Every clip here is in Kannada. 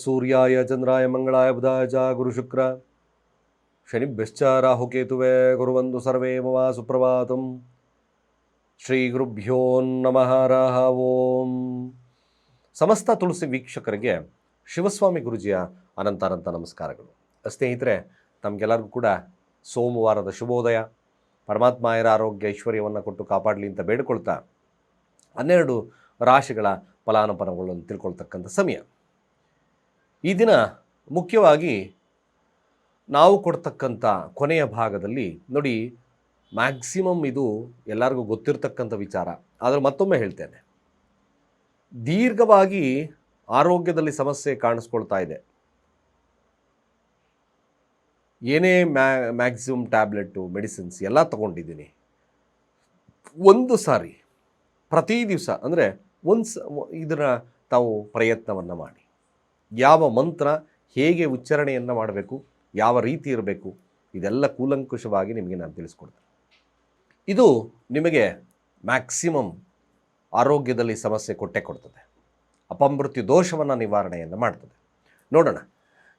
ಸೂರ್ಯಾಯ ಚಂದ್ರಾಯ ಮಂಗಳಾಯ ಬುಧಾಯ ಚ ಗುರುಶುಕ್ರ ಶನಿಭ್ಯಶ್ಚ ರಾಹುಕೇತುವೆ ಗುರುವಂದು ಸರ್ವೇ ಮಮ ಸುಪ್ರಭಾತಂ. ಶ್ರೀ ನಮಃ, ರಾಹ, ಓಂ. ಸಮಸ್ತ ತುಳಸಿ ವೀಕ್ಷಕರಿಗೆ ಶಿವಸ್ವಾಮಿ ಗುರುಜಿಯ ಅನಂತ ಅನಂತ ನಮಸ್ಕಾರಗಳು. ಸ್ನೇಹಿತರೆ, ತಮಗೆಲ್ಲರಿಗೂ ಕೂಡ ಸೋಮವಾರದ ಶುಭೋದಯ. ಪರಮಾತ್ಮಾಯರ ಆರೋಗ್ಯ, ಐಶ್ವರ್ಯವನ್ನು ಕೊಟ್ಟು ಕಾಪಾಡಲಿ ಅಂತ ಬೇಡಿಕೊಳ್ತಾ ಹನ್ನೆರಡು ರಾಶಿಗಳ ಫಲಾನುಫಲಗಳನ್ನು ತಿಳ್ಕೊಳ್ತಕ್ಕಂಥ ಸಮಯ. ಈ ದಿನ ಮುಖ್ಯವಾಗಿ ನಾವು ಕೊಡ್ತಕ್ಕಂಥ ಕೊನೆಯ ಭಾಗದಲ್ಲಿ ನೋಡಿ ಮ್ಯಾಕ್ಸಿಮಮ್ ಇದು ಎಲ್ಲರಿಗೂ ಗೊತ್ತಿರತಕ್ಕಂಥ ವಿಚಾರ. ಆದರೆ ಮತ್ತೊಮ್ಮೆ ಹೇಳ್ತೇನೆ. ದೀರ್ಘವಾಗಿ ಆರೋಗ್ಯದಲ್ಲಿ ಸಮಸ್ಯೆ ಕಾಣಿಸ್ಕೊಳ್ತಾ ಇದೆ. ಏನೇ ಮ್ಯಾ ಮ್ಯಾಕ್ಸಿಮಮ್ ಟ್ಯಾಬ್ಲೆಟ್ಟು ಮೆಡಿಸಿನ್ಸ್ ಎಲ್ಲ ತಗೊಂಡಿದ್ದೀನಿ. ಒಂದು ಸಾರಿ, ಪ್ರತಿ ದಿವಸ, ಅಂದರೆ ಒಂದು ಸ ಇದರ ತಾವು ಪ್ರಯತ್ನವನ್ನು ಮಾಡಿ. ಯಾವ ಮಂತ್ರ ಹೇಗೆ ಉಚ್ಚಾರಣೆಯನ್ನು ಮಾಡಬೇಕು, ಯಾವ ರೀತಿ ಇರಬೇಕು, ಇದೆಲ್ಲ ಕೂಲಂಕುಷವಾಗಿ ನಿಮಗೆ ನಾನು ತಿಳಿಸ್ಕೊಡ್ತೇನೆ. ಇದು ನಿಮಗೆ ಮ್ಯಾಕ್ಸಿಮಮ್ ಆರೋಗ್ಯದಲ್ಲಿ ಸಮಸ್ಯೆ ಕೊಟ್ಟೆ ಕೊಡ್ತದೆ. ಅಪಮೃತ್ಯು ದೋಷವನ್ನು ನಿವಾರಣೆಯನ್ನು ಮಾಡ್ತದೆ. ನೋಡೋಣ.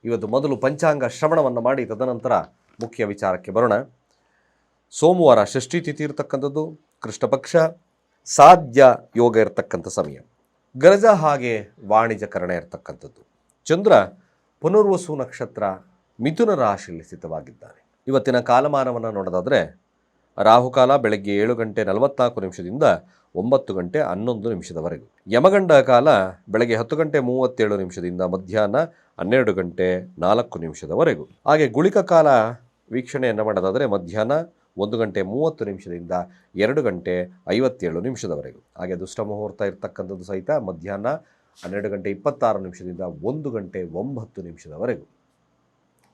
ಇವತ್ತು ಮೊದಲು ಪಂಚಾಂಗ ಶ್ರವಣವನ್ನು ಮಾಡಿ, ತದನಂತರ ಮುಖ್ಯ ವಿಚಾರಕ್ಕೆ ಬರೋಣ. ಸೋಮವಾರ ಷಷ್ಠಿ ತಿಥಿ ಇರತಕ್ಕಂಥದ್ದು ಕೃಷ್ಣಪಕ್ಷ ಸಾಧ್ಯ ಯೋಗ ಇರತಕ್ಕಂಥ ಸಮಯ. ಗರಜ ಹಾಗೆ ವಾಣಿಜ್ಯಕರಣ ಇರತಕ್ಕಂಥದ್ದು. ಚಂದ್ರ ಪುನರ್ವಸು ನಕ್ಷತ್ರ ಮಿಥುನ ರಾಶಿಯಲ್ಲಿ ಸ್ಥಿತವಾಗಿದ್ದಾನೆ. ಇವತ್ತಿನ ಕಾಲಮಾನವನ್ನು ನೋಡೋದಾದರೆ ರಾಹುಕಾಲ ಬೆಳಗ್ಗೆ ಏಳು ಗಂಟೆ ನಲವತ್ನಾಲ್ಕು ನಿಮಿಷದಿಂದ ಒಂಬತ್ತು ಗಂಟೆ ಹನ್ನೊಂದು ನಿಮಿಷದವರೆಗೂ. ಯಮಗಂಡ ಕಾಲ ಬೆಳಗ್ಗೆ ಹತ್ತು ಗಂಟೆ ಮೂವತ್ತೇಳು ನಿಮಿಷದಿಂದ ಮಧ್ಯಾಹ್ನ ಹನ್ನೆರಡು ಗಂಟೆ ನಾಲ್ಕು ನಿಮಿಷದವರೆಗೂ. ಹಾಗೆ ಗುಳಿಕ ಕಾಲ ವೀಕ್ಷಣೆಯನ್ನು ಮಾಡೋದಾದರೆ ಮಧ್ಯಾಹ್ನ ಒಂದು ಗಂಟೆ ಮೂವತ್ತು ನಿಮಿಷದಿಂದ ಎರಡು ಗಂಟೆ ಐವತ್ತೇಳು ನಿಮಿಷದವರೆಗೂ. ಹಾಗೆ ದುಷ್ಟ ಮುಹೂರ್ತ ಇರ್ತಕ್ಕಂಥದ್ದು ಸಹಿತ ಮಧ್ಯಾಹ್ನ ಹನ್ನೆರಡು ಗಂಟೆ ಇಪ್ಪತ್ತಾರು ನಿಮಿಷದಿಂದ ಒಂದು ಗಂಟೆ ಒಂಬತ್ತು ನಿಮಿಷದವರೆಗೂ.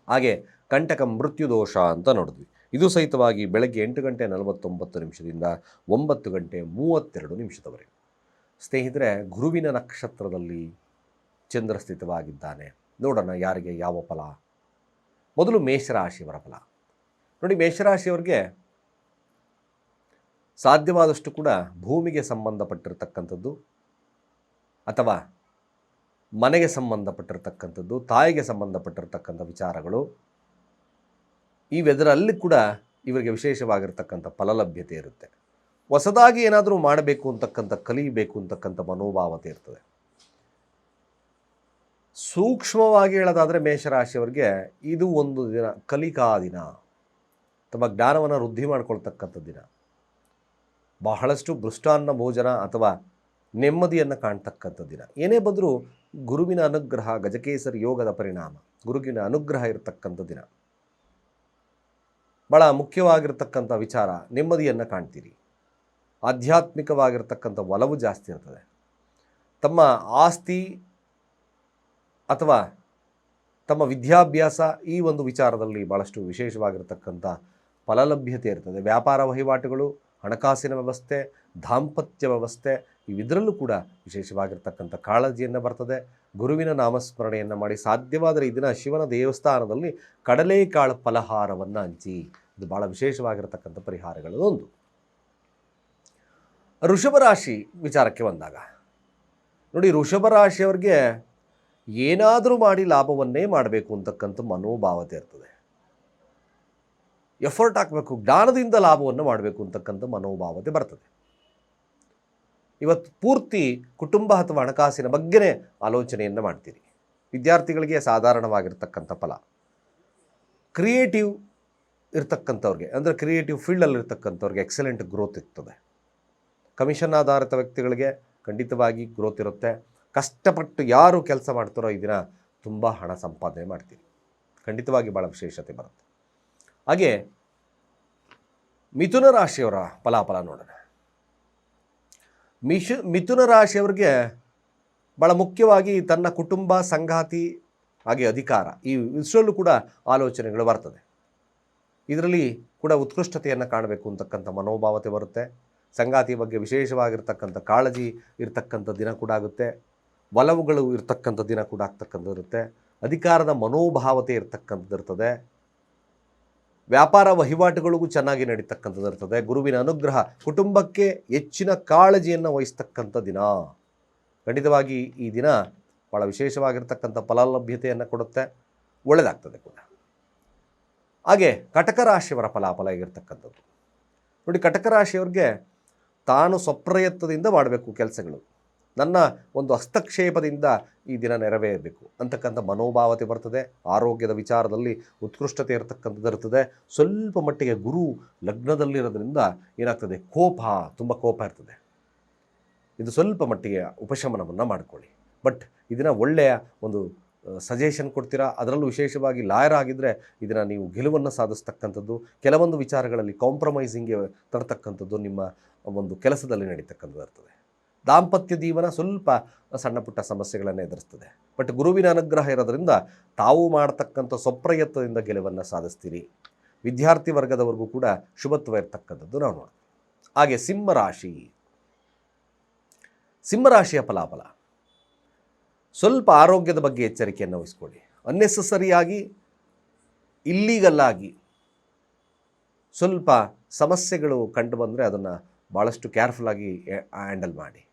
ಹಾಗೆ ಕಂಟಕ ಮೃತ್ಯು ದೋಷ ಅಂತ ನೋಡಿದ್ವಿ. ಇದು ಸಹಿತವಾಗಿ ಬೆಳಗ್ಗೆ ಎಂಟು ಗಂಟೆ ನಲವತ್ತೊಂಬತ್ತು ನಿಮಿಷದಿಂದ ಒಂಬತ್ತು ಗಂಟೆ ಮೂವತ್ತೆರಡು ನಿಮಿಷದವರೆಗೆ. ಸ್ನೇಹಿತರೆ, ಗುರುವಿನ ನಕ್ಷತ್ರದಲ್ಲಿ ಚಂದ್ರ ಸ್ಥಿತವಾಗಿದ್ದಾನೆ. ನೋಡೋಣ ಯಾರಿಗೆ ಯಾವ ಫಲ? ಮೊದಲು ಮೇಷರಾಶಿಯವರ ಫಲ. ನೋಡಿ, ಮೇಷರಾಶಿಯವರಿಗೆ ಸಾಧ್ಯವಾದಷ್ಟು ಕೂಡ ಭೂಮಿಗೆ ಸಂಬಂಧಪಟ್ಟಿರ್ತಕ್ಕಂಥದ್ದು ಅಥವಾ ಮನೆಗೆ ಸಂಬಂಧಪಟ್ಟಿರ್ತಕ್ಕಂಥದ್ದು, ತಾಯಿಗೆ ಸಂಬಂಧಪಟ್ಟಿರ್ತಕ್ಕಂಥ ವಿಚಾರಗಳು ಇವೆದರಲ್ಲಿ ಕೂಡ ಇವರಿಗೆ ವಿಶೇಷವಾಗಿರ್ತಕ್ಕಂಥ ಫಲಲಭ್ಯತೆ ಇರುತ್ತೆ. ಹೊಸದಾಗಿ ಏನಾದರೂ ಮಾಡಬೇಕು ಅಂತಕ್ಕಂಥ ಕಲಿಯಬೇಕು ಅಂತಕ್ಕಂಥ ಮನೋಭಾವತೆ ಇರ್ತದೆ. ಸೂಕ್ಷ್ಮವಾಗಿ ಹೇಳೋದಾದರೆ ಮೇಷರಾಶಿಯವರಿಗೆ ಇದು ಒಂದು ದಿನ, ಕಲಿಕಾ ದಿನ ತಮ್ಮ ಜ್ಞಾನವನ್ನು ವೃದ್ಧಿ ಮಾಡ್ಕೊಳ್ತಕ್ಕಂಥ ದಿನ. ಬಹಳಷ್ಟು ಭೃಷ್ಟಾನ್ನ ಭೋಜನ ಅಥವಾ ನೆಮ್ಮದಿಯನ್ನು ಕಾಣ್ತಕ್ಕಂಥ ದಿನ. ಏನೇ ಬಂದರೂ ಗುರುವಿನ ಅನುಗ್ರಹ, ಗಜಕೇಸರಿ ಯೋಗದ ಪರಿಣಾಮ, ಗುರುವಿನ ಅನುಗ್ರಹ ಇರತಕ್ಕಂಥ ದಿನ. ಭಾಳ ಮುಖ್ಯವಾಗಿರ್ತಕ್ಕಂಥ ವಿಚಾರ, ನೆಮ್ಮದಿಯನ್ನು ಕಾಣ್ತೀರಿ. ಆಧ್ಯಾತ್ಮಿಕವಾಗಿರ್ತಕ್ಕಂಥ ಒಲವು ಜಾಸ್ತಿ ಇರ್ತದೆ. ತಮ್ಮ ಆಸ್ತಿ ಅಥವಾ ತಮ್ಮ ವಿದ್ಯಾಭ್ಯಾಸ ಈ ಒಂದು ವಿಚಾರದಲ್ಲಿ ಭಾಳಷ್ಟು ವಿಶೇಷವಾಗಿರ್ತಕ್ಕಂಥ ಫಲಲಭ್ಯತೆ ಇರ್ತದೆ. ವ್ಯಾಪಾರ ವಹಿವಾಟುಗಳು, ಹಣಕಾಸಿನ ವ್ಯವಸ್ಥೆ, ದಾಂಪತ್ಯ ವ್ಯವಸ್ಥೆ ಇವಿದರಲ್ಲೂ ಕೂಡ ವಿಶೇಷವಾಗಿರ್ತಕ್ಕಂಥ ಕಾಳಜಿಯನ್ನು ಬರ್ತದೆ. ಗುರುವಿನ ನಾಮಸ್ಮರಣೆಯನ್ನು ಮಾಡಿ ಸಾಧ್ಯವಾದರೆ ಈ ದಿನ ಶಿವನ ದೇವಸ್ಥಾನದಲ್ಲಿ ಕಡಲೆಕಾಳು ಫಲಹಾರವನ್ನು ಹಂಚಿ. ಇದು ಭಾಳ ವಿಶೇಷವಾಗಿರ್ತಕ್ಕಂಥ ಋಷಭ ರಾಶಿ ವಿಚಾರಕ್ಕೆ ಬಂದಾಗ, ನೋಡಿ ಋಷಭ ರಾಶಿಯವರಿಗೆ ಏನಾದರೂ ಮಾಡಿ ಲಾಭವನ್ನೇ ಮಾಡಬೇಕು ಅಂತಕ್ಕಂಥ ಮನೋಭಾವತೆ ಇರ್ತದೆ. ಎಫರ್ಟ್ ಹಾಕಬೇಕು, ಜ್ಞಾನದಿಂದ ಲಾಭವನ್ನು ಮಾಡಬೇಕು ಅಂತಕ್ಕಂಥ ಮನೋಭಾವತೆ ಬರ್ತದೆ. ಇವತ್ತು ಪೂರ್ತಿ ಕುಟುಂಬ ಅಥವಾ ಹಣಕಾಸಿನ ಬಗ್ಗೆನೇ ಆಲೋಚನೆಯನ್ನು ಮಾಡ್ತೀರಿ. ವಿದ್ಯಾರ್ಥಿಗಳಿಗೆ ಸಾಧಾರಣವಾಗಿರ್ತಕ್ಕಂಥ ಫಲ. ಕ್ರಿಯೇಟಿವ್ ಇರ್ತಕ್ಕಂಥವ್ರಿಗೆ, ಅಂದರೆ ಕ್ರಿಯೇಟಿವ್ ಫೀಲ್ಡಲ್ಲಿ ಇರ್ತಕ್ಕಂಥವ್ರಿಗೆ ಎಕ್ಸಲೆಂಟ್ ಗ್ರೋತ್ ಇರ್ತದೆ. ಕಮಿಷನ್ ಆಧಾರಿತ ವ್ಯಕ್ತಿಗಳಿಗೆ ಖಂಡಿತವಾಗಿ ಗ್ರೋತ್ ಇರುತ್ತೆ. ಕಷ್ಟಪಟ್ಟು ಯಾರು ಕೆಲಸ ಮಾಡ್ತಾರೋ ಈ ದಿನ ತುಂಬ ಹಣ ಸಂಪಾದನೆ ಮಾಡ್ತೀರಿ. ಖಂಡಿತವಾಗಿ ಭಾಳ ವಿಶೇಷತೆ ಬರುತ್ತೆ. ಹಾಗೆ ಮಿಥುನ ರಾಶಿಯವರ ಫಲಾಫಲ ನೋಡೋಣ. ಮಿಶು, ಮಿಥುನ ರಾಶಿಯವರಿಗೆ ಭಾಳ ಮುಖ್ಯವಾಗಿ ತನ್ನ ಕುಟುಂಬ, ಸಂಗಾತಿ ಹಾಗೆ ಅಧಿಕಾರ ಈ ವಿಷಯಲ್ಲೂ ಕೂಡ ಆಲೋಚನೆಗಳು ಬರ್ತದೆ. ಇದರಲ್ಲಿ ಕೂಡ ಉತ್ಕೃಷ್ಟತೆಯನ್ನು ಕಾಣಬೇಕು ಅಂತಕ್ಕಂಥ ಮನೋಭಾವತೆ ಬರುತ್ತೆ. ಸಂಗಾತಿ ಬಗ್ಗೆ ವಿಶೇಷವಾಗಿರ್ತಕ್ಕಂಥ ಕಾಳಜಿ ಇರ್ತಕ್ಕಂಥ ದಿನ ಕೂಡ ಆಗುತ್ತೆ. ಒಲವುಗಳು ಇರ್ತಕ್ಕಂಥ ದಿನ ಕೂಡ ಆಗ್ತಕ್ಕಂಥದ್ದು ಇರುತ್ತೆ. ಅಧಿಕಾರದ ಮನೋಭಾವತೆ ಇರ್ತಕ್ಕಂಥದ್ದು ಇರ್ತದೆ. ವ್ಯಾಪಾರ ವಹಿವಾಟುಗಳಿಗೂ ಚೆನ್ನಾಗಿ ನಡೀತಕ್ಕಂಥದ್ದು ಇರ್ತದೆ. ಗುರುವಿನ ಅನುಗ್ರಹ ಕುಟುಂಬಕ್ಕೆ ಹೆಚ್ಚಿನ ಕಾಳಜಿಯನ್ನು ವಹಿಸ್ತಕ್ಕಂಥ ದಿನ. ಖಂಡಿತವಾಗಿ ಈ ದಿನ ಭಾಳ ವಿಶೇಷವಾಗಿರ್ತಕ್ಕಂಥ ಫಲಲಭ್ಯತೆಯನ್ನು ಕೊಡುತ್ತೆ. ಒಳ್ಳೆಯದಾಗ್ತದೆ ಕೂಡ. ಹಾಗೆ ಕಟಕ ರಾಶಿಯವರ ಫಲಾಫಲ ಆಗಿರ್ತಕ್ಕಂಥದ್ದು. ನೋಡಿ ಕಟಕ ರಾಶಿಯವ್ರಿಗೆ ತಾನು ಸ್ವಪ್ರಯತ್ನದಿಂದ ಮಾಡಬೇಕು ಕೆಲಸಗಳು. ನನ್ನ ಒಂದು ಹಸ್ತಕ್ಷೇಪದಿಂದ ಈ ದಿನ ನೆರವೇರಬೇಕು. ಅಂತಕ್ಕಂಥ ಮನೋಭಾವತೆ ಬರ್ತದೆ, ಆರೋಗ್ಯದ ವಿಚಾರದಲ್ಲಿ ಉತ್ಕೃಷ್ಟತೆ ಇರತಕ್ಕಂಥದ್ದು ಇರ್ತದೆ. ಸ್ವಲ್ಪ ಮಟ್ಟಿಗೆ ಗುರು ಲಗ್ನದಲ್ಲಿರೋದ್ರಿಂದ ಏನಾಗ್ತದೆ? ಕೋಪ, ತುಂಬ ಕೋಪ ಇರ್ತದೆ. ಇದು ಸ್ವಲ್ಪ ಮಟ್ಟಿಗೆ ಉಪಶಮನವನ್ನು ಮಾಡಿಕೊಳ್ಳಿ. ಬಟ್ ಇದನ್ನು ಒಳ್ಳೆಯ ಒಂದು ಸಜೆಷನ್ ಕೊಡ್ತೀರಾ? ಅದರಲ್ಲೂ ವಿಶೇಷವಾಗಿ ಲಾಯರ್ ಆಗಿದ್ದರೆ ಇದನ್ನು ನೀವು ಗೆಲುವನ್ನು ಸಾಧಿಸ್ತಕ್ಕಂಥದ್ದು, ಕೆಲವೊಂದು ವಿಚಾರಗಳಲ್ಲಿ ಕಾಂಪ್ರಮೈಸಿಂಗ್ಗೆ ತರತಕ್ಕಂಥದ್ದು ನಿಮ್ಮ ಒಂದು ಕೆಲಸದಲ್ಲಿ ನಡೀತಕ್ಕಂಥದ್ದು ಇರ್ತದೆ. ದಾಂಪತ್ಯ ಜೀವನ ಸ್ವಲ್ಪ ಸಣ್ಣ ಪುಟ್ಟ ಸಮಸ್ಯೆಗಳನ್ನು ಎದುರಿಸ್ತದೆ. ಬಟ್ ಗುರುವಿನ ಅನುಗ್ರಹ ಇರೋದರಿಂದ ತಾವು ಮಾಡತಕ್ಕಂಥ ಸ್ವಪ್ರಯತ್ನದಿಂದ ಗೆಲುವನ್ನು ಸಾಧಿಸ್ತೀರಿ. ವಿದ್ಯಾರ್ಥಿ ವರ್ಗದವರೆಗೂ ಕೂಡ ಶುಭತ್ವ ಇರತಕ್ಕಂಥದ್ದು ನಾವು ನೋಡ್ತೀವಿ. ಹಾಗೆ ಸಿಂಹರಾಶಿ ಸಿಂಹರಾಶಿಯ ಫಲಾಫಲ. ಸ್ವಲ್ಪ ಆರೋಗ್ಯದ ಬಗ್ಗೆ ಎಚ್ಚರಿಕೆಯನ್ನು ವಹಿಸ್ಕೊಳ್ಳಿ. ಅನ್ನೆಸಸರಿಯಾಗಿ, ಇಲ್ಲೀಗಲ್ಲಾಗಿ ಸ್ವಲ್ಪ ಸಮಸ್ಯೆಗಳು ಕಂಡು ಬಂದರೆ ಅದನ್ನು ಭಾಳಷ್ಟು ಕೇರ್ಫುಲ್ಲಾಗಿ ಹ್ಯಾಂಡಲ್ ಮಾಡಿ.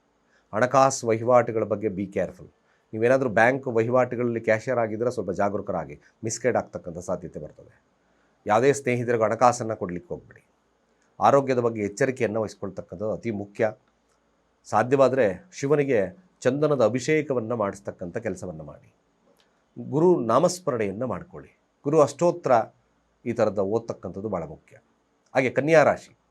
ಹಣಕಾಸು ವಹಿವಾಟುಗಳ ಬಗ್ಗೆ ಬಿ ಕೇರ್ಫುಲ್ ನೀವೇನಾದರೂ ಬ್ಯಾಂಕ್ ವಹಿವಾಟುಗಳಲ್ಲಿ ಕ್ಯಾಶಿಯರ್ ಆಗಿದ್ದರೆ ಸ್ವಲ್ಪ ಜಾಗರೂಕರಾಗಿ ಮಿಸ್ಗೈಡ್ ಆಗ್ತಕ್ಕಂಥ ಸಾಧ್ಯತೆ ಬರ್ತದೆ. ಯಾವುದೇ ಸ್ನೇಹಿತರಿಗೆ ಹಣಕಾಸನ್ನು ಕೊಡಲಿಕ್ಕೆ ಹೋಗ್ಬೇಡಿ. ಆರೋಗ್ಯದ ಬಗ್ಗೆ ಎಚ್ಚರಿಕೆಯನ್ನು ವಹಿಸ್ಕೊಳ್ತಕ್ಕಂಥದ್ದು ಅತಿ ಮುಖ್ಯ. ಸಾಧ್ಯವಾದರೆ ಶಿವನಿಗೆ ಚಂದನದ ಅಭಿಷೇಕವನ್ನು ಮಾಡಿಸ್ತಕ್ಕಂಥ ಕೆಲಸವನ್ನು ಮಾಡಿ. ಗುರು ನಾಮಸ್ಮರಣೆಯನ್ನು ಮಾಡಿಕೊಳ್ಳಿ. ಗುರು ಅಷ್ಟೋತ್ರ ಈ ಥರದ ಓದ್ತಕ್ಕಂಥದ್ದು ಭಾಳ ಮುಖ್ಯ. ಹಾಗೆ ಕನ್ಯಾ ರಾಶಿ.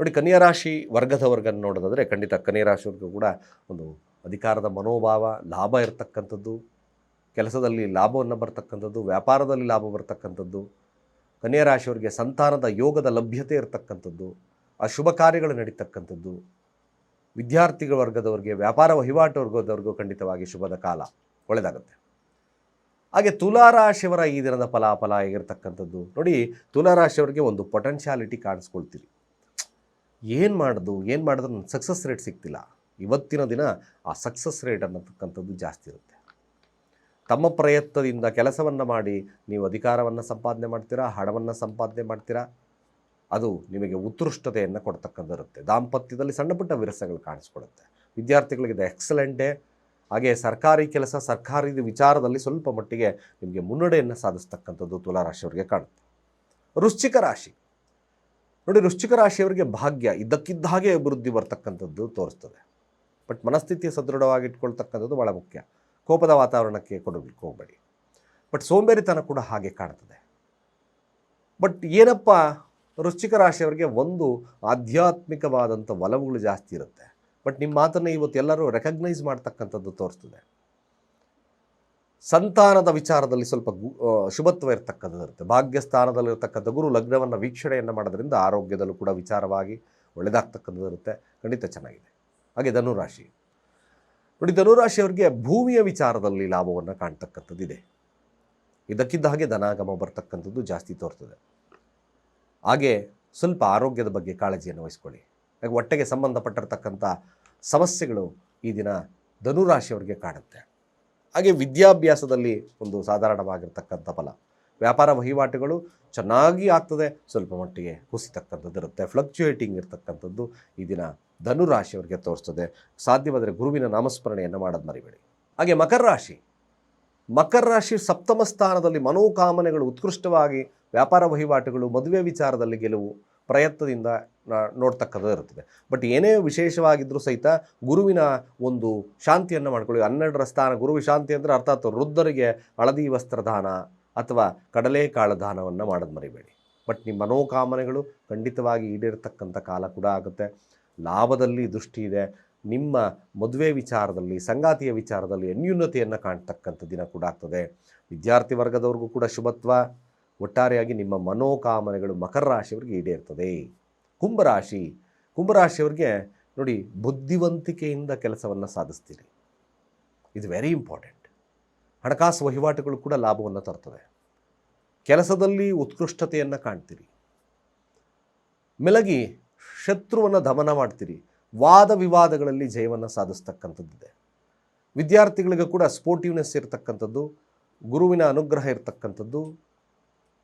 ನೋಡಿ, ಕನ್ಯಾ ರಾಶಿ ವರ್ಗದವರ್ಗನ್ನು ನೋಡೋದಾದರೆ ಖಂಡಿತ ಕನ್ಯಾ ರಾಶಿಯವ್ರಿಗೂ ಕೂಡ ಒಂದು ಅಧಿಕಾರದ ಮನೋಭಾವ, ಲಾಭ ಇರತಕ್ಕಂಥದ್ದು, ಕೆಲಸದಲ್ಲಿ ಲಾಭವನ್ನು ಬರ್ತಕ್ಕಂಥದ್ದು, ವ್ಯಾಪಾರದಲ್ಲಿ ಲಾಭ ಬರ್ತಕ್ಕಂಥದ್ದು, ಕನ್ಯಾ ರಾಶಿಯವರಿಗೆ ಸಂತಾನದ ಯೋಗದ ಲಭ್ಯತೆ ಇರತಕ್ಕಂಥದ್ದು ಆ ಶುಭ ಕಾರ್ಯಗಳು ನಡೀತಕ್ಕಂಥದ್ದು, ವಿದ್ಯಾರ್ಥಿಗಳ ವರ್ಗದವರಿಗೆ, ವ್ಯಾಪಾರ ವಹಿವಾಟು ವರ್ಗದವರೆಗೂ ಖಂಡಿತವಾಗಿ ಶುಭದ ಕಾಲ. ಒಳ್ಳೆಯದಾಗುತ್ತೆ ಹಾಗೆ ತುಲಾರಾಶಿಯವರ ಈ ದಿನದ ಫಲಾಫಲ ಆಗಿರ್ತಕ್ಕಂಥದ್ದು ನೋಡಿ ತುಲಾರಾಶಿಯವರಿಗೆ ಒಂದು ಪೊಟೆನ್ಷಿಯಾಲಿಟಿ ಕಾಣಿಸ್ಕೊಳ್ತೀರಿ. ಏನು ಮಾಡೋದು, ಏನು ಮಾಡಿದ್ರೆ ನನ್ನ ಸಕ್ಸಸ್ ರೇಟ್ ಸಿಗ್ತಿಲ್ಲ. ಇವತ್ತಿನ ದಿನ ಆ ಸಕ್ಸಸ್ ರೇಟ್ ಅನ್ನತಕ್ಕಂಥದ್ದು ಜಾಸ್ತಿ ಇರುತ್ತೆ. ತಮ್ಮ ಪ್ರಯತ್ನದಿಂದ ಕೆಲಸವನ್ನು ಮಾಡಿ, ನೀವು ಅಧಿಕಾರವನ್ನು ಸಂಪಾದನೆ ಮಾಡ್ತೀರಾ, ಹಣವನ್ನು ಸಂಪಾದನೆ ಮಾಡ್ತೀರಾ, ಅದು ನಿಮಗೆ ಉತ್ಕೃಷ್ಟತೆಯನ್ನು ಕೊಡ್ತಕ್ಕಂಥದ್ದಿರುತ್ತೆ. ದಾಂಪತ್ಯದಲ್ಲಿ ಸಣ್ಣ ಪುಟ್ಟ ವಿರಸಗಳು ಕಾಣಿಸ್ಕೊಡುತ್ತೆ. ವಿದ್ಯಾರ್ಥಿಗಳಿಗೆ ಇದು ಎಕ್ಸಲೆಂಟೇ ಹಾಗೆ ಸರ್ಕಾರಿ ಕೆಲಸ, ಸರ್ಕಾರಿ ವಿಚಾರದಲ್ಲಿ ಸ್ವಲ್ಪ ಮಟ್ಟಿಗೆ ನಿಮಗೆ ಮುನ್ನಡೆಯನ್ನು ಸಾಧಿಸ್ತಕ್ಕಂಥದ್ದು ತುಲಾರಾಶಿಯವರಿಗೆ ಕಾಣುತ್ತೆ. ವೃಶ್ಚಿಕ ರಾಶಿ. ನೋಡಿ, ವೃಶ್ಚಿಕ ರಾಶಿಯವರಿಗೆ ಭಾಗ್ಯ ಇದ್ದಕ್ಕಿದ್ದ ಹಾಗೆ ಅಭಿವೃದ್ಧಿ ಬರ್ತಕ್ಕಂಥದ್ದು ತೋರಿಸ್ತದೆ. ಬಟ್ ಮನಸ್ಥಿತಿ ಸದೃಢವಾಗಿಟ್ಕೊಳ್ತಕ್ಕಂಥದ್ದು ಭಾಳ ಮುಖ್ಯ. ಕೋಪದ ವಾತಾವರಣಕ್ಕೆ ಕೊಡಬೇಕು, ಹೋಗಬೇಡಿ. ಬಟ್ ಸೋಂಬೇರಿತನ ಕೂಡ ಹಾಗೆ ಕಾಣ್ತದೆ. ಬಟ್ ಏನಪ್ಪ, ವೃಶ್ಚಿಕ ರಾಶಿಯವರಿಗೆ ಒಂದು ಆಧ್ಯಾತ್ಮಿಕವಾದಂಥ ಒಲವುಗಳು ಜಾಸ್ತಿ ಇರುತ್ತೆ. ಬಟ್ ನಿಮ್ಮ ಮಾತನ್ನು ಇವತ್ತು ಎಲ್ಲರೂ ರೆಕಗ್ನೈಸ್ ಮಾಡ್ತಕ್ಕಂಥದ್ದು ತೋರಿಸ್ತದೆ. ಸಂತಾನದ ವಿಚಾರದಲ್ಲಿ ಸ್ವಲ್ಪ ಶುಭತ್ವ ಇರ್ತಕ್ಕಂಥದ್ದು ಇರುತ್ತೆ ಭಾಗ್ಯಸ್ಥಾನದಲ್ಲಿರ್ತಕ್ಕಂಥ ಗುರು ಲಗ್ನವನ್ನು ವೀಕ್ಷಣೆಯನ್ನು ಮಾಡೋದ್ರಿಂದ ಆರೋಗ್ಯದಲ್ಲೂ ಕೂಡ ವಿಚಾರವಾಗಿ ಒಳ್ಳೆಯದಾಗ್ತಕ್ಕಂಥದ್ದು ಇರುತ್ತೆ ಖಂಡಿತ ಚೆನ್ನಾಗಿದೆ. ಹಾಗೆ ಧನುರಾಶಿ. ನೋಡಿ ಧನುರಾಶಿಯವರಿಗೆ ಭೂಮಿಯ ವಿಚಾರದಲ್ಲಿ ಲಾಭವನ್ನು ಕಾಣ್ತಕ್ಕಂಥದ್ದಿದೆ. ಇದಕ್ಕಿದ್ದ ಹಾಗೆ ಧನಾಗಮ ಬರ್ತಕ್ಕಂಥದ್ದು ಜಾಸ್ತಿ ತೋರ್ತದೆ. ಹಾಗೆ ಸ್ವಲ್ಪ ಆರೋಗ್ಯದ ಬಗ್ಗೆ ಕಾಳಜಿಯನ್ನು ವಹಿಸ್ಕೊಳ್ಳಿ. ಹಾಗೆ ಹೊಟ್ಟೆಗೆ ಸಂಬಂಧಪಟ್ಟಿರ್ತಕ್ಕಂಥ ಸಮಸ್ಯೆಗಳು ಈ ದಿನ ಧನುರಾಶಿಯವರಿಗೆ ಕಾಣುತ್ತೆ. ಹಾಗೆ ವಿದ್ಯಾಭ್ಯಾಸದಲ್ಲಿ ಒಂದು ಸಾಧಾರಣವಾಗಿರ್ತಕ್ಕಂಥ ಫಲ. ವ್ಯಾಪಾರ ವಹಿವಾಟುಗಳು ಚೆನ್ನಾಗಿ ಆಗ್ತದೆ, ಸ್ವಲ್ಪ ಮಟ್ಟಿಗೆ ಕುಸಿತಕ್ಕಂಥದ್ದು ಇರುತ್ತೆ ಫ್ಲಕ್ಚುಯೇಟಿಂಗ್ ಇರತಕ್ಕಂಥದ್ದು ಈ ದಿನ ಧನುರಾಶಿಯವರಿಗೆ ತೋರಿಸ್ತದೆ. ಸಾಧ್ಯವಾದರೆ ಗುರುವಿನ ನಾಮಸ್ಮರಣೆಯನ್ನು ಮಾಡೋದು ಮರಿಬೇಡಿ. ಹಾಗೆ ಮಕರ ರಾಶಿ. ಮಕರ ರಾಶಿ ಸಪ್ತಮ ಸ್ಥಾನದಲ್ಲಿ ಮನೋಕಾಮನೆಗಳು ಉತ್ಕೃಷ್ಟವಾಗಿ ವ್ಯಾಪಾರ ವಹಿವಾಟುಗಳು, ಮದುವೆ ವಿಚಾರದಲ್ಲಿ ಗೆಲುವು, ಪ್ರಯತ್ನದಿಂದ ನಾ- ನೋಡ್ತಕ್ಕಂಥದ್ದು ಇರ್ತದೆ ಬಟ್ ಏನೇ ವಿಶೇಷವಾಗಿದ್ದರೂ ಸಹಿತ ಗುರುವಿನ ಒಂದು ಶಾಂತಿಯನ್ನು ಮಾಡ್ಕೊಳ್ಳಿ. ಹನ್ನೆರಡರ ಸ್ಥಾನ ಗುರುವಿ ಶಾಂತಿ ಅಂದರೆ ಅರ್ಥಾತ್ ವೃದ್ಧರಿಗೆ ಹಳದಿ ವಸ್ತ್ರದಾನ ಅಥವಾ ಕಡಲೆಕಾಳು ದಾನವನ್ನು ಮಾಡೋದು ಮರಿಬೇಡಿ. ಬಟ್ ನಿಮ್ಮ ಮನೋಕಾಮನೆಗಳು ಖಂಡಿತವಾಗಿ ಈಡೇರ್ತಕ್ಕಂಥ ಕಾಲ ಕೂಡ ಆಗುತ್ತೆ. ಲಾಭದಲ್ಲಿ ದೃಷ್ಟಿ ಇದೆ. ನಿಮ್ಮ ಮದುವೆ ವಿಚಾರದಲ್ಲಿ, ಸಂಗಾತಿಯ ವಿಚಾರದಲ್ಲಿ ಅನ್ಯೂನ್ಯತೆಯನ್ನು ಕಾಣ್ತಕ್ಕಂಥ ದಿನ ಕೂಡ ಆಗ್ತದೆ. ವಿದ್ಯಾರ್ಥಿ ವರ್ಗದವ್ರಿಗೂ ಕೂಡ ಶುಭತ್ವ. ಒಟ್ಟಾರೆಯಾಗಿ ನಿಮ್ಮ ಮನೋಕಾಮನೆಗಳು ಮಕರ ರಾಶಿಯವರಿಗೆ ಈಡೇರ್ತದೆ. ಕುಂಭರಾಶಿ. ಕುಂಭರಾಶಿಯವ್ರಿಗೆ ನೋಡಿ ಬುದ್ಧಿವಂತಿಕೆಯಿಂದ ಕೆಲಸವನ್ನು ಸಾಧಿಸ್ತೀರಿ. ಇದು ವೆರಿ ಇಂಪಾರ್ಟೆಂಟ್ ಹಣಕಾಸು ವಹಿವಾಟುಗಳು ಕೂಡ ಲಾಭವನ್ನು ತರ್ತವೆ. ಕೆಲಸದಲ್ಲಿ ಉತ್ಕೃಷ್ಟತೆಯನ್ನು ಕಾಣ್ತೀರಿ. ಮೆಲಗಿ ಶತ್ರುವನ್ನು ದಮನ ಮಾಡ್ತೀರಿ. ವಾದ ವಿವಾದಗಳಲ್ಲಿ ಜಯವನ್ನು ಸಾಧಿಸ್ತಕ್ಕಂಥದ್ದಿದೆ. ವಿದ್ಯಾರ್ಥಿಗಳಿಗೆ ಕೂಡ ಸ್ಪೋರ್ಟಿವ್ನೆಸ್ ಇರತಕ್ಕಂಥದ್ದು, ಗುರುವಿನ ಅನುಗ್ರಹ ಇರತಕ್ಕಂಥದ್ದು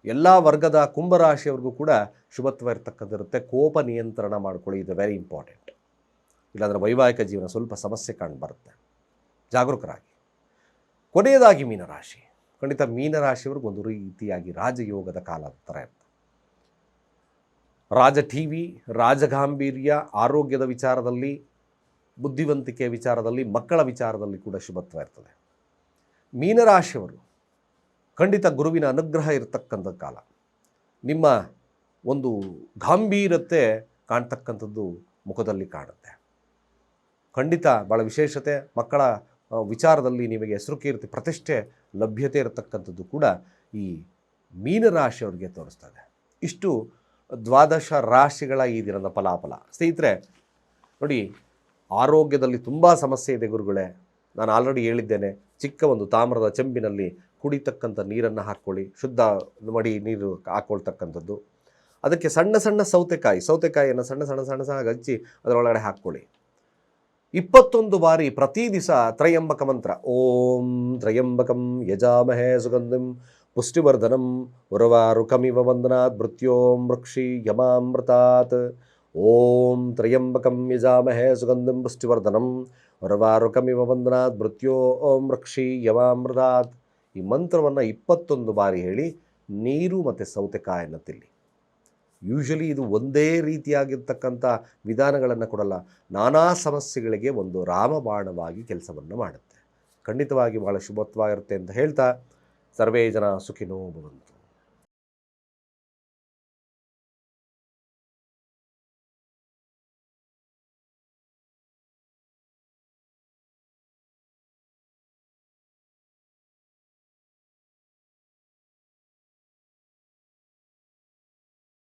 ಎಲ್ಲ ವರ್ಗದ ಕುಂಭರಾಶಿಯವ್ರಿಗೂ ಕೂಡ ಶುಭತ್ವ ಇರತಕ್ಕಂಥದ್ದಿರುತ್ತೆ. ಕೋಪ ನಿಯಂತ್ರಣ ಮಾಡ್ಕೊಳ್ಳಿ, ಇದು ವೆರಿ ಇಂಪಾರ್ಟೆಂಟ್ ಇಲ್ಲಾಂದರೆ ವೈವಾಹಿಕ ಜೀವನ ಸ್ವಲ್ಪ ಸಮಸ್ಯೆ ಕಂಡು ಬರುತ್ತೆ. ಜಾಗರೂಕರಾಗಿ. ಕೊನೆಯದಾಗಿ ಮೀನರಾಶಿ. ಖಂಡಿತ ಮೀನರಾಶಿಯವ್ರಿಗೆ ಒಂದು ರೀತಿಯಾಗಿ ರಾಜಯೋಗದ ಕಾಲ ಥರ ಇರ್ತದೆ ರಾಜ ಟಿ ವಿ ರಾಜಗಾಂಭೀರ್ಯ ಆರೋಗ್ಯದ ವಿಚಾರದಲ್ಲಿ, ಬುದ್ಧಿವಂತಿಕೆಯ ವಿಚಾರದಲ್ಲಿ, ಮಕ್ಕಳ ವಿಚಾರದಲ್ಲಿ ಕೂಡ ಶುಭತ್ವ ಇರ್ತದೆ. ಮೀನರಾಶಿಯವರು ಖಂಡಿತ ಗುರುವಿನ ಅನುಗ್ರಹ ಇರತಕ್ಕಂಥ ಕಾಲ. ನಿಮ್ಮ ಒಂದು ಗಾಂಭೀರತೆ ಕಾಣ್ತಕ್ಕಂಥದ್ದು ಮುಖದಲ್ಲಿ ಕಾಣುತ್ತೆ. ಖಂಡಿತ ಭಾಳ ವಿಶೇಷತೆ, ಮಕ್ಕಳ ವಿಚಾರದಲ್ಲಿ ನಿಮಗೆ ಹೆಸರು ಕೀರ್ತಿ, ಪ್ರತಿಷ್ಠೆ, ಲಭ್ಯತೆ ಇರತಕ್ಕಂಥದ್ದು ಕೂಡ ಈ ಮೀನರಾಶಿಯವರಿಗೆ ತೋರಿಸ್ತದೆ. ಇಷ್ಟು ದ್ವಾದಶ ರಾಶಿಗಳ ಈ ದಿನದ ಫಲಾಫಲ. ಸ್ನೇಹಿತರೆ, ನೋಡಿ, ಆರೋಗ್ಯದಲ್ಲಿ ತುಂಬ ಸಮಸ್ಯೆ ಇದೆ ಗುರುಗಳೇ. ನಾನು ಆಲ್ರೆಡಿ ಹೇಳಿದ್ದೇನೆ, ಚಿಕ್ಕ ಒಂದು ತಾಮ್ರದ ಚೆಂಬಿನಲ್ಲಿ ಕುಡಿತಕ್ಕಂಥ ನೀರನ್ನು ಹಾಕ್ಕೊಳ್ಳಿ ಶುದ್ಧ ಮಡಿ ನೀರು ಹಾಕ್ಕೊಳ್ತಕ್ಕಂಥದ್ದು ಅದಕ್ಕೆ ಸಣ್ಣ ಸಣ್ಣ ಸೌತೆಕಾಯಿ, ಸೌತೆಕಾಯಿಯನ್ನು ಸಣ್ಣ ಸಣ್ಣ ಸಣ್ಣ ಸಣ್ಣ ಹಚ್ಚಿ ಅದರೊಳಗಡೆ ಹಾಕ್ಕೊಳ್ಳಿ. ಇಪ್ಪತ್ತೊಂದು ಬಾರಿ ಪ್ರತಿ ದಿವಸ ತ್ರಯಂಬಕ ಮಂತ್ರ, ಓಂ ತ್ರಯಂಬಕಂ ಯಜಾಮಹೇ ಸುಗಂಧಿಂ ಪುಷ್ಟಿವರ್ಧನಂ ಉರವಾರುಕಮಿವ ವಂದನಾತ್ ಮೃತ್ಯೋಂ ವೃಕ್ಷಿ ಯಮಾಮೃತಾತ್. ಓಂ ತ್ರಯಂಬಕಂ ಯಜಾಮಹೇ ಸುಗಂಧಂ ಪುಷ್ಟಿವರ್ಧನಂ ಉರವಾರುಕಮಿವ ವಂದನಾತ್ ಮೃತ್ಯೋ ಓಂ ವೃಕ್ಷಿ ಯವಾಮೃದಾತ್ ಈ ಮಂತ್ರವನ್ನು ಇಪ್ಪತ್ತೊಂದು ಬಾರಿ ಹೇಳಿ ನೀರು ಮತ್ತು ಸೌತೆಕಾಯನ್ನು ತಿಲ್ಲಿ ಯೂಶಲಿ ಇದು ಒಂದೇ ರೀತಿಯಾಗಿರ್ತಕ್ಕಂಥ ವಿಧಾನಗಳನ್ನು ಕೊಡಲ್ಲ, ನಾನಾ ಸಮಸ್ಯೆಗಳಿಗೆ ಒಂದು ರಾಮಬಾಣವಾಗಿ ಕೆಲಸವನ್ನು ಮಾಡುತ್ತೆ. ಖಂಡಿತವಾಗಿ ಭಾಳ ಶುಭತ್ವ ಇರುತ್ತೆ ಅಂತ ಹೇಳ್ತಾ, ಸರ್ವೇ ಜನ ಸುಖಿನೋ ಭವಂತು.